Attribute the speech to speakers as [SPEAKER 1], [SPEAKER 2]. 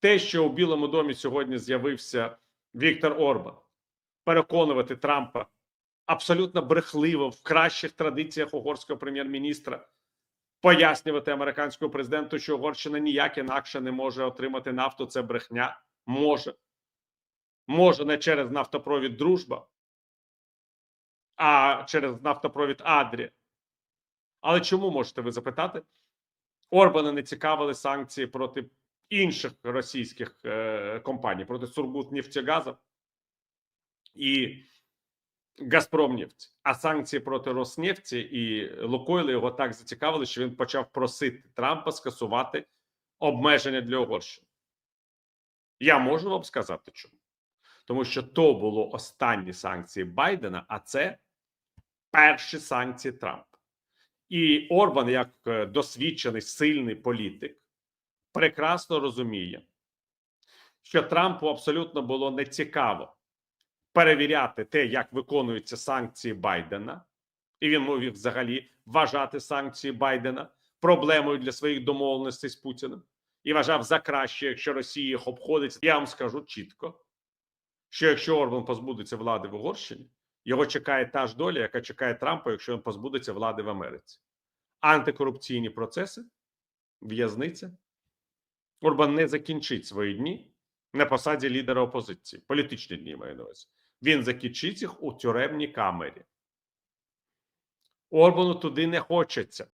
[SPEAKER 1] те, що у Білому домі сьогодні з'явився Віктор Орбан, переконувати Трампа абсолютно брехливо в кращих традиціях угорського прем'єр-міністра пояснювати американському президенту, що Угорщина ніяк інакше не може отримати нафту. Це брехня може. Може не через нафтопровід Дружба, а через нафтопровід Адрі. Але чому можете ви запитати? Орбана не цікавили санкції проти інших російських е, компаній, проти Сургутнефтегазу і Газпромнефть. А санкції проти Роснефті і Лукойла його так зацікавили, що він почав просити Трампа скасувати обмеження для Угорщини. Я можу вам сказати, чому. Тому що то було останні санкції Байдена, а це перші санкції Трампа. І Орбан, як е, досвідчений сильний політик, прекрасно розуміє, що Трампу абсолютно було нецікаво перевіряти те, як виконуються санкції Байдена, і він мов взагалі вважати санкції Байдена проблемою для своїх домовленостей з Путіним і вважав за краще, якщо Росія їх обходить. Я вам скажу чітко, що якщо Орбан позбудеться влади в Угорщині, його чекає та ж доля, яка чекає Трампа, якщо він позбудеться влади в Америці. Антикорупційні процеси, в'язниця. Орбан не закінчить свої дні на посаді лідера опозиції. Політичні дні маю на увазі. Він закінчить їх у тюремній камері. Орбану туди не хочеться.